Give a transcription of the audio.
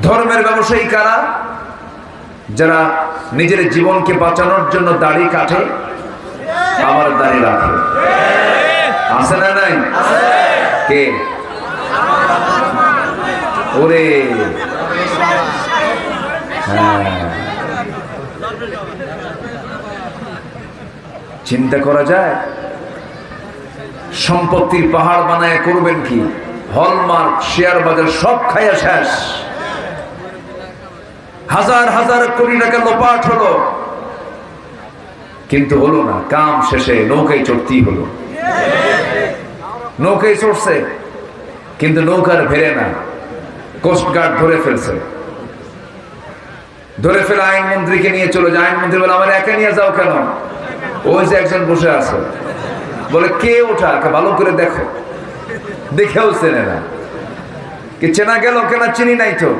ধর্মের ব্যবসায়ী কারা? যারা নিজের জীবনকে বাঁচানোর জন্য দাড়ি কাটে আবার দাড়ি রাখে। আছে না নাই? কে? ওরে। হ্যাঁ। চিন্তা করা যায়? সম্পত্তির পাহাড় বানায় করবেন কি? হলমার্ক শেয়ার বাজার সব খাইয়া শেষ। হাজার হাজার কোটি টাকা লোপাট হলো। কিন্তু হলো না, কাম শেষে নৌকায় চড়তেই হলো। নৌকায় চড়ছে, কিন্তু নৌকার ভেরে না কোস্টগার্ড ধরে ফেলছে। ধরে ফেলে আইনমন্ত্রীকে নিয়ে চলে যায়। আইনমন্ত্রী বলে, আমার একা নিয়ে যাও কেন? ওই যে একজন বসে আছে। বলে, কে ওঠা ভালো করে দেখো। দেখেও চেনে না। কি চেনা গেল, কেনা চিনি নাই তো।